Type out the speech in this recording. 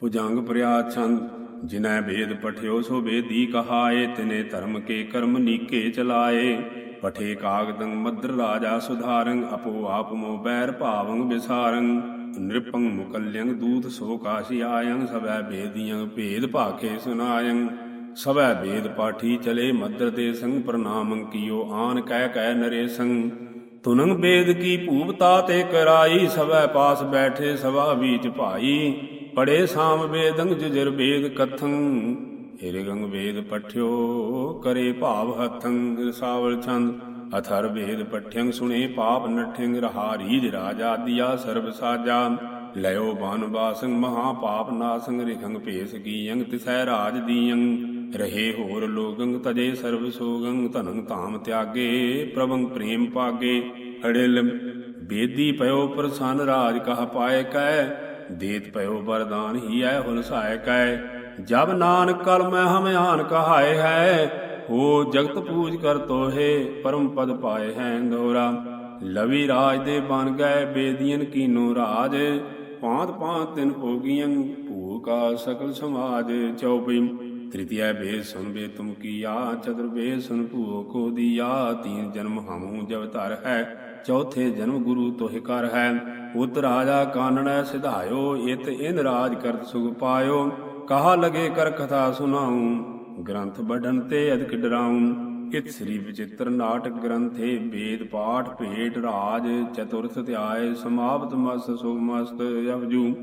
ਭੁਜੰਗ ਪ੍ਰਿਆ ਛੰਦ ਜਿਨੈ ਵੇਦ ਪਠਿਓ ਸੋ ਵੇਦੀ ਕਹਾਏ, ਤਿਨੇ ਧਰਮ ਕੇ ਕਰਮ ਨੀਕੇ ਚਲਾਏ। ਪਠੇ ਕਾਗਦੰ ਮਦਰ ਰਾਜਾ ਸੁਧਾਰੰ ਅਪੋ ਆਪ ਮੋ ਬੈਰ ਭਾਵੰ ਵਿਸਾਰੰ। ਨਿਰਪੰ ਮੁਕਲਿਯੰ ਦੂਤ ਸੋ ਕਾਸ਼ੀ ਆਯੰ ਸਭੈ ਵੇਦੀਆਂ ਭੇਦ ਭਾਖੇ ਸੁਨਾਯੰ ਸਭੈ ਵੇਦ ਪਾਠੀ ਚਲੇ ਮਦਰ ਦੇ ਸੰਗ, ਪ੍ਰਣਾਮੰ ਕੀਓ ਆਨ ਕਹਿ ਕਹਿ ਨਰੇ ਸੰਗ। ਤੁਨੰ ਬੇਦ ਕੀ ਭੂਪਤਾ ਤੇ ਕਰਾਈ ਸਭੈ ਪਾਸ ਬੈਠੇ ਸਭਾ ਵਿੱਚ ਭਾਈ। ਪੜੇ ਸਾਮ ਵੇਦੰ ਜਜਰ ਵੇਦ ਕਥੰ ਹਿਰਗੰਗ ਵੇਦ ਪਠਿਓ ਕਰੇ ਭਾਵ ਹਥੰ ਰਸਾਵਲ ਛੰਦ ਅਥਰ ਵੇਦ ਪਠਿਯੰ ਸੁਣੇ ਪਾਪ ਨਠਿੰਗ ਰਹਾਰੀ ਰਾਜਾ ਦਿਆ ਸਰਬ ਸਾਜਾ। ਲਇਓ ਬਨ ਬਾਸੰ ਮਹਾ ਪਾਪ ਨਾਸੰ, ਰਿਖੰਗ ਭੇਸ ਕੀਯੰ ਤਿਸੈ ਰਾਜ ਦੀਯੰ। ਰਹੇ ਹੋਰ ਲੋਗੰ ਤਜੇ ਸਰਬ ਸੋਗੰ, ਧਨੰ ਧਾਮ ਤਿਆਗੇ, ਪ੍ਰਭੰ ਪ੍ਰੇਮ ਪਾਗੇ। ਅੜਿਲ, ਬੇਦੀ ਪਇਓ ਪ੍ਰਸੰਨ ਰਾਜ ਕਹ ਪਾਏ ਕੈ ਦੇਤ ਪਇਓ ਵਰਦਾਨ ਹੀ ਐ ਹੁਨ ਸਹਾਇ ਜਬ ਨਾਨਕ ਕਲ ਮੈਂ ਹਮ ਕਹਾਏ ਹੈ, ਹੋ ਜਗਤ ਪੂਜ ਕਰ ਤੋਹੇ, ਪਰਮ ਪਦ ਪਾਏ ਹੈ ਦੋਰਾ ਲਵੀ ਰਾਜ ਦੇ ਬਨ ਗਏ ਬੇਦੀਨ ਕੀਨੋ ਰਾਜ। ਪਾਂਤ ਪਾਂਤ ਤਿਨ ਭੋਗੀਆਂ ਭੂਕਾ ਸਕਲ ਸਮਾਜ ਚੌਪੀ तृतीय भेद सुन बे तुम कीया चतुर्भेद सुन भूओ को दिया तीन जन्म हमू जब धर है ਚੌਥੇ ਜਨਮ ਗੁਰੂ ਤੋਹਿ ਕਰ ਹੈ। ਉਤ ਰਾਜਾ ਕਾਨਣੈ ਸਿਧਾਇਓ, ਇਤ ਇਨ ਰਾਜ ਕਰਤ ਸੁਖ ਪਾਇਓ। ਕਹਾ ਲਗੇ ਕਰ ਕਥਾ ਸੁਨਾਉ ਗ੍ਰੰਥ ਬਢਨ ਤੇ ਅਦਿਕ ਡਰਾਉ। ਇਤ ਸ੍ਰੀ ਵਿਚਿਤ੍ਰ ਨਾਟਕ ਗ੍ਰੰਥੇ, ਵੇਦ ਪਾਠ ਭੇਟ ਰਾਜ, ਚਤੁਰਥ ਧਿਆਏ, ਸਮਾਪਤ ਮਸਤ ਸੁਭ ਮਸਤ ਅਵਜੂ।